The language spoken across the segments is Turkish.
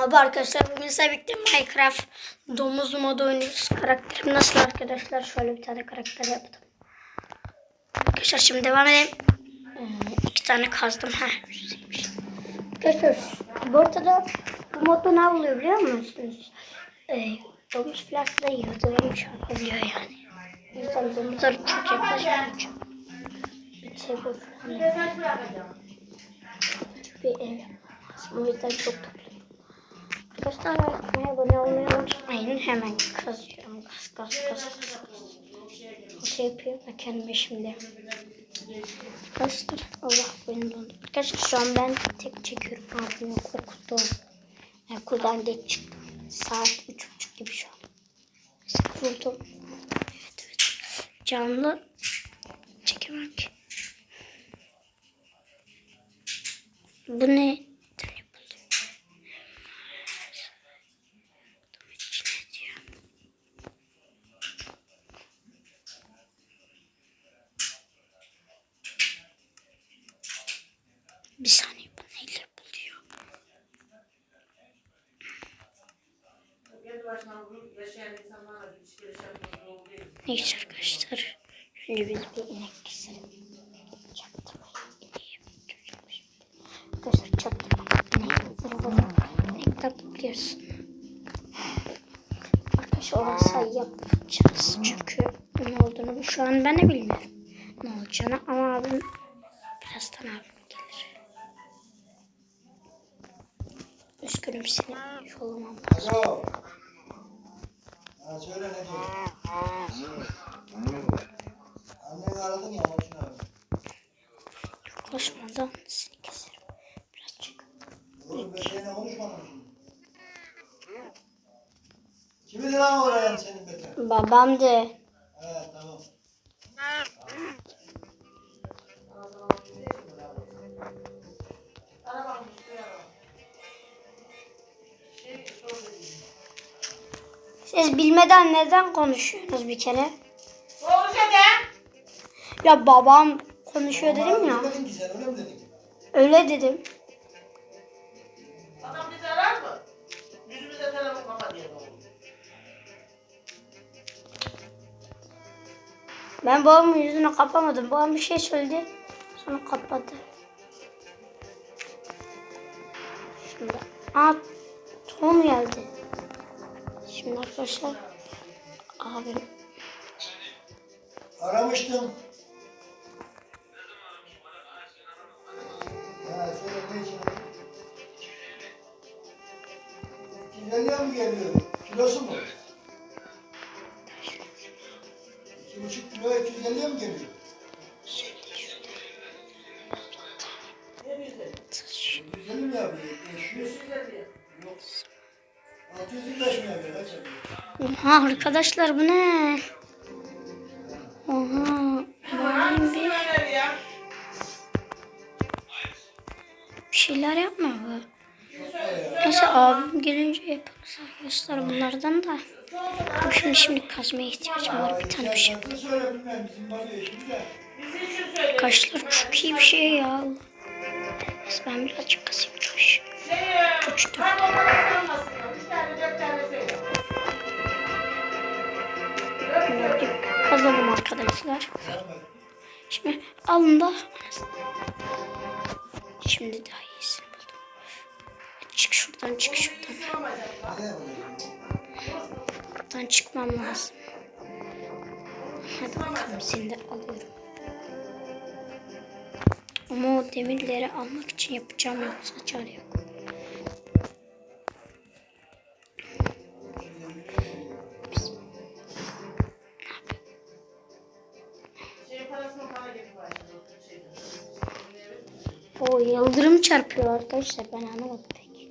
Abi arkadaşlar bugün size birlikte Minecraft domuz modu oynuyoruz. Karakterim nasıl arkadaşlar? Şöyle bir tane karakter yaptım. Arkadaşlar şimdi devam edelim. Ee, iki tane kazdım. Heh. Arkadaşlar bu ortada bu modda ne oluyor biliyor musunuz? Ee, domuz plakla yıldırım çarpabiliyor yani. Yüzden domuzları çok yaklaşmayacağım. Bir şey bu. Bir ev. O yüzden çok topluyorum. Arkadaşlar kanalıma abone olmayı unutmayın. Hemen kazıyorum. Kaz kaz kaz kaz. kaz. Şey yapıyorum da kendime şimdi. Arkadaşlar Allah beni dondu. Arkadaşlar şu an ben tek çekiyorum. Abimi korkuttum. Yani kurdan geç çıktım. Saat üç buçuk gibi şu an. Vurdum. Evet evet. Canlı çekemem ki. Bu ne? yapılıyor? Adamın içine diyor. Bir saniye bu neyle yapılıyor? Neyse arkadaşlar. Şimdi biz bir inek keselim. Çaktırmayın. İneği götüreceğim şimdi. Arkadaşlar vuralım. İnekler topluyoruz. Arkadaşlar orası yapacağız. Çünkü ne olduğunu şu an ben de bilmiyorum. Ne olacağını ama abim birazdan abim gelir. Üzgünüm seni yollamam lazım. Söyle ne. Yaklaşmadan seni. Oğlum ben seninle konuşmadım şimdi. Kimin lan oraya senin Beter? Babam de. He tamam. Siz bilmeden neden konuşuyorsunuz bir kere? Konuşacağım. Ya babam konuşuyor dedim ya. Demedin ki sen öyle mi dedin? Öyle dedim. Ben babamın yüzünü kapamadım. Babam bir şey söyledi. Sonra kapadı. Şimdi. Aa Tom geldi. Şimdi arkadaşlar. Abim. Aramıştım. Arkadaşlar bu ne? Oha. Bir. Şeyler yapma bu. Neyse abim gelince yaparız arkadaşlar bunlardan da. Ama Şimdi şimdi kazmaya ihtiyacım var bir tane bir şey. Söyle. Kaşlar çok iyi bir şey ya. Ben birazcık kasayım kaş. Üç, dört. Birazcık kazalım arkadaşlar. Şimdi alın da. Şimdi daha iyisini buldum. Çık şuradan çık şuradan. Buradan çıkmam lazım. Hadi bakalım seni de alıyorum. Ama o demirleri almak için yapacağım yoksa çare yok. O yıldırım çarpıyor arkadaşlar ben anlamadım pek.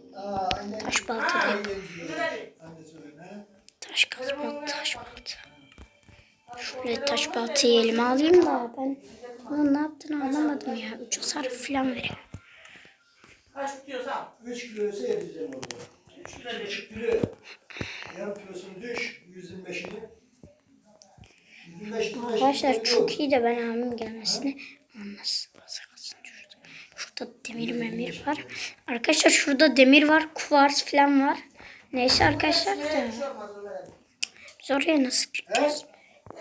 Taş balta değil. Taş kazma taş balta. Şöyle taş baltayı elime alayım da ben ne yaptığını anlamadım ya. Üç hasar falan veriyor. Kaç tutuyorsa. 3 kiloysa yeteceğim orada. 3 kilo. 3 kilo. Yarım kilosunu düş. 125'ini. 125 Arkadaşlar çok iyi de ben abimin gelmesini anlasın. Şurada demir memir var. Arkadaşlar şurada demir var. Kuvars falan var. Neyse arkadaşlar da şey biz oraya nasıl gideceğiz?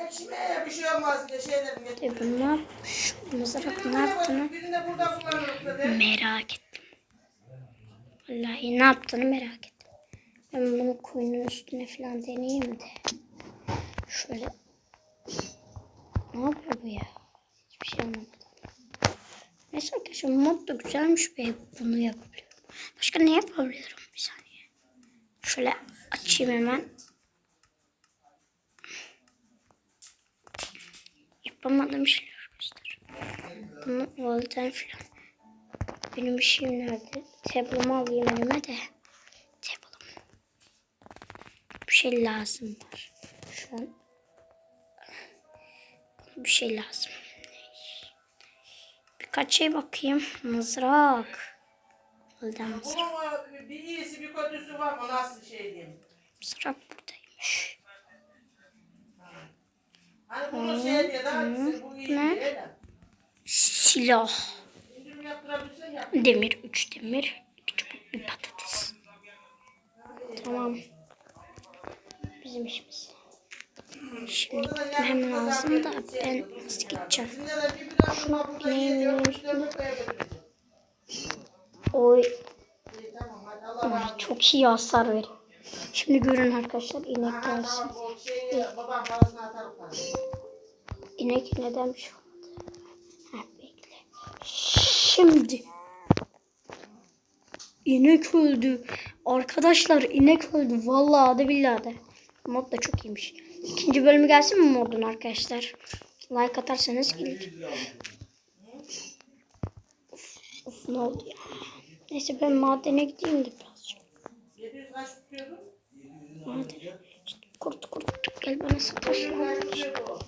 Ekşimeye bir şey olmaz diye E bunlar şu mızrak ne yaptığını burada merak ettim. Vallahi ne yaptığını merak ettim. Ben bunu koyunun üstüne falan deneyeyim de. Şöyle. Ne yapıyor bu ya? Hiçbir şey anlamadım. Neyse arkadaşlar mod da güzelmiş ve bunu yapabiliyorum. Başka ne yapabiliyorum? Bir saniye. Şöyle açayım hemen. Yapamadığım şeyler göster. Bunu Walden falan. Benim işim nerede? Tablomu alayım önüme de. Tablom. Bir şey lazım var. Şu an bir şey lazım. Birkaç şey bakayım. Mızrak. Walden mızrak. Bunun bir iyisi bir kötüsü var mı? Nasıl şey diyeyim? Mızrak buradaymış. Hani bunu şey diye daha iyisi bu iyi Ne? diye de. Silah. Demir, üç demir, iki çubuk, bir patates. Tamam. Bizim işimiz. Şimdi gitmem lazım da ben nasıl gideceğim? Müşterimi koyabilirim. Oy, oy çok iyi hasar verin. Şimdi görün arkadaşlar inek gelsin. İnek neden bir şey olmadı? Ha, bekle. Şimdi. İnek öldü. Arkadaşlar inek öldü. Vallahi de billahi de. Mod da çok iyiymiş. İkinci bölümü gelsin mi modun arkadaşlar? Like atarsanız ilk. Of, of ne oldu ya? Neyse ben madene gideyim de birazcık. 700 kaç tutuyordun? Madene. İşte kurt kurt gel bana sataş Kaç lan. tutuyordu o?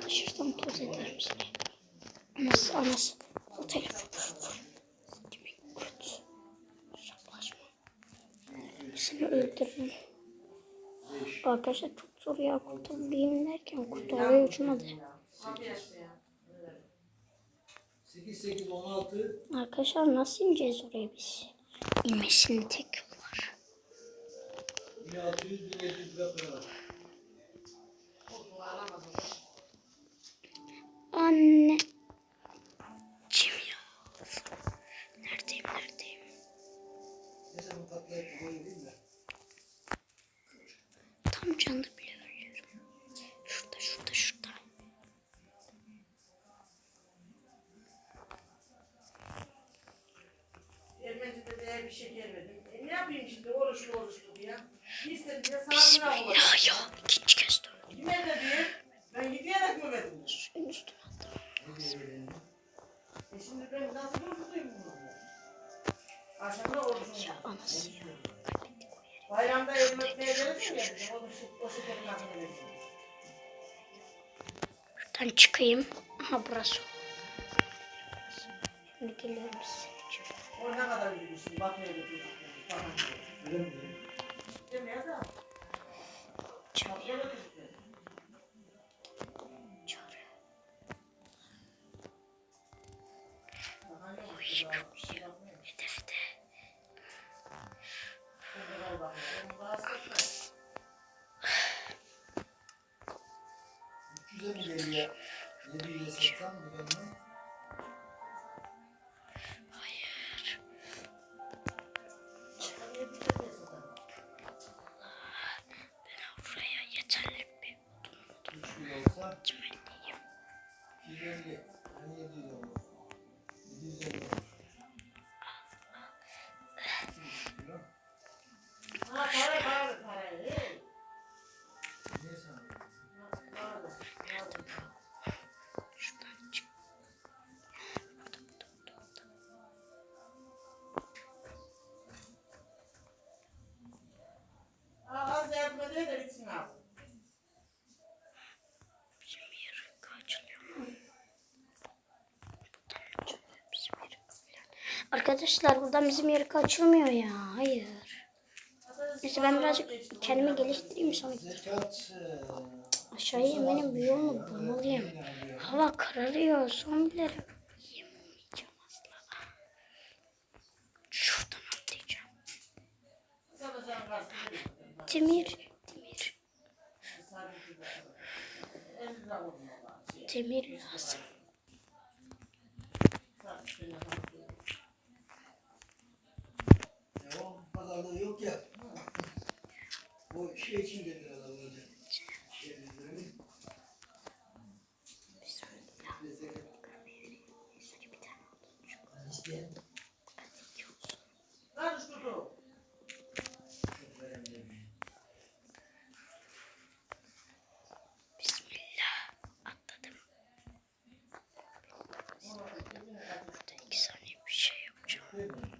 Taşırsam toz eder misin? Anası anası. O telefon. Kurt? Yaklaşma. Seni öldürürüm. Arkadaşlar çok zor ya kurtulabileyim derken kurt oraya uçmadı. Kapıyası ya. 8 8 16 Arkadaşlar nasıl ineceğiz oraya biz? İnmesinin tek yolu var. 1600 1700 lira para Şeker verdim. E ne yapayım şimdi oruçlu oruçlu ya. İstedim. Bismillah. İkinci kez döndüm. Kime? Ben gidiyerek mi verdim? Suyun üstüne attım. E şimdi ben nasıl oruçluyum bunu? Akşamda oruçluyum. Anası ya. Bayramda elma ekmeğe verirsin ya. bize, O, şu- o şekerin hakkını verirsin. Buradan çıkayım. Aha burası. Şimdi geliyorum size. O ne kadar üzülürsün. Bakmaya götürürsün. Tamam. Öyle mi? Demeye de. Bakmaya götürürsün. Çağrı. Ha az yardım edeye de bitsin abi. Arkadaşlar buradan bizim yeri kaçılmıyor ya. Hayır. Neyse ben birazcık kendimi geliştireyim sonra gideyim. Aşağıya inmenin bir yolunu bulmalıyım. Hava kararıyor. Zombiler yemeyeceğim asla. Şuradan atlayacağım. Demir. Demir. Demir lazım. Pazarlığı yok ya. O şey için de biraz alacak. Şey dediğimi. İsteyen. Karış tutu. Bismillah. Atladım. Burada iki saniye bir şey yapacağım.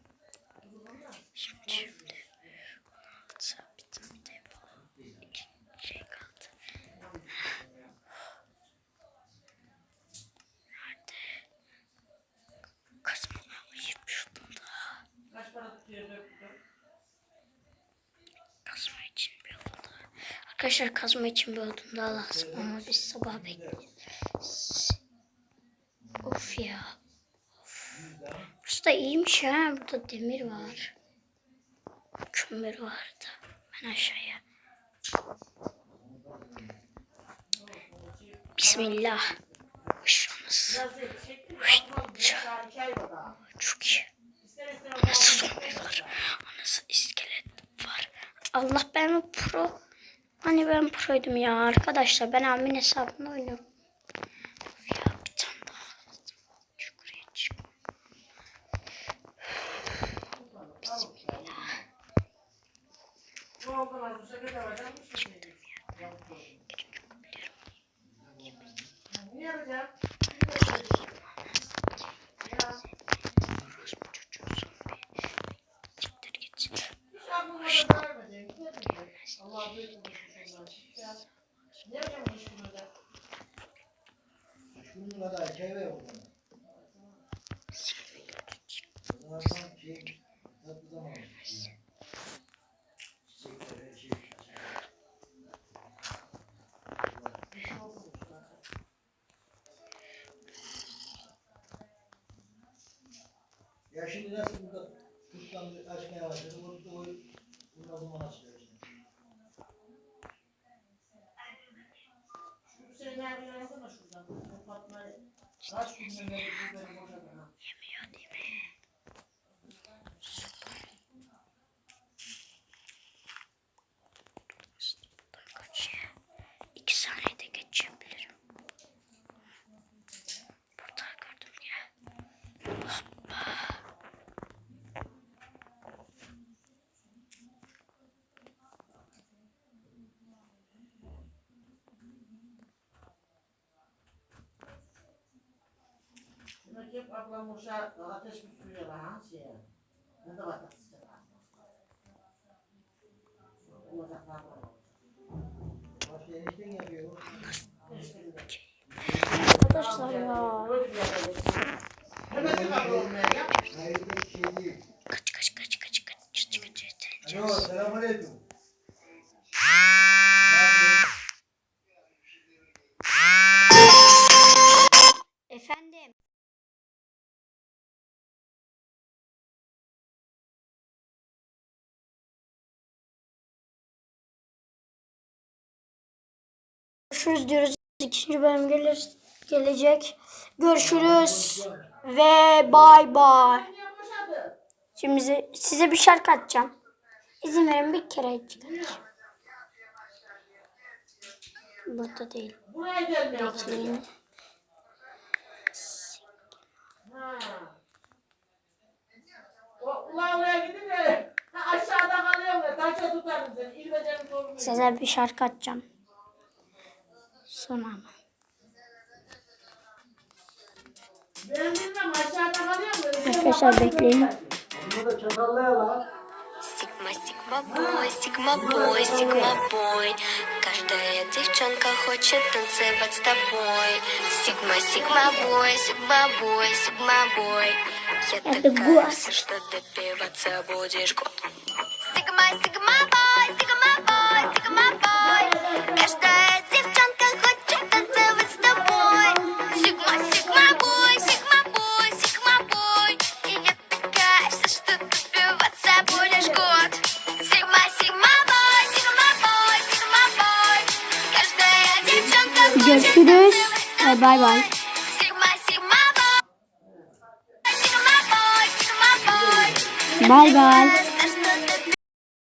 Şimdi şimdi. Altı bir tane de yapalım. İki şey kaldı. Nerede? Kızım ayırmış bunda. Kaç para tutuyor döktü? Kazma için bir odun. Arkadaşlar kazma için bir odun daha lazım ama biz sabah bekliyoruz. Of ya. Of. Burası da iyiymiş ha. Burada demir var. Kömür vardı. Ben aşağıya. Bismillah. Şunuz. Biraz zeyt çektim. Atmam diye daha iki ay var daha. Çok iyi. İster istemez Nasıl aldım. zombi var? Nasıl iskelet var? Allah ben pro. Hani ben proydum ya arkadaşlar. Ben abimin hesabında oynuyorum. Of Ya bir tane daha lazım. Yukarıya çık. Bismillah. Bu oldu lan. Bu sefer de var. Yanlış mı şey? Geçin çok biliyorum. Ne yapacağım? Orospu çocuğu zombi. Siktir git. Hiç aklıma da vermedi. Allah büyük olsun ondan. Ya, Ne yapacağım bu işi böyle? Şunun kadar hikaye ver o zaman. O zaman tam şey tatlı zaman. Çiçekler her şey. Bir şey oldu mu zaten? Ya şimdi nasıl burada kuştan bir açmaya başladı. Burada o bundan zaman açılıyor işte. Şu Hüseyin abi yazsana şuradan. Fatma'yı kaç günden beri bu beni ha. Yemiyor değil mi? Buradan kaçıyor. İki saniyede geçebilirim. Burada gördüm ya. Hoppa. Hep ablam boşa ateş mi sürüyor ha şeye. Ne de var da sıcak ha. Olacaklar var. Başka enişten yapıyor. Arkadaşlar ya. Hevesi var olmaya ya. Şey değil. Kaç kaç kaç kaç kaç kaç kaç kaç Alo selamünaleyküm. Efendim. Görüşürüz diyoruz. İkinci bölüm gelir, gelecek. Görüşürüz ve bay bay. Şimdi size, bir şarkı atacağım. İzin verin bir kere. Burada değil. Bekleyin. Size bir şarkı atacağım. Son ama. Arkadaşlar bekleyin. Sigma, sigma boy, sigma boy, sigma boy. Каждая девчонка хочет танцевать с тобой. Sigma, sigma boy, sigma boy, sigma boy. Я такая, что добиваться будешь год. Sigma, sigma Bye bye.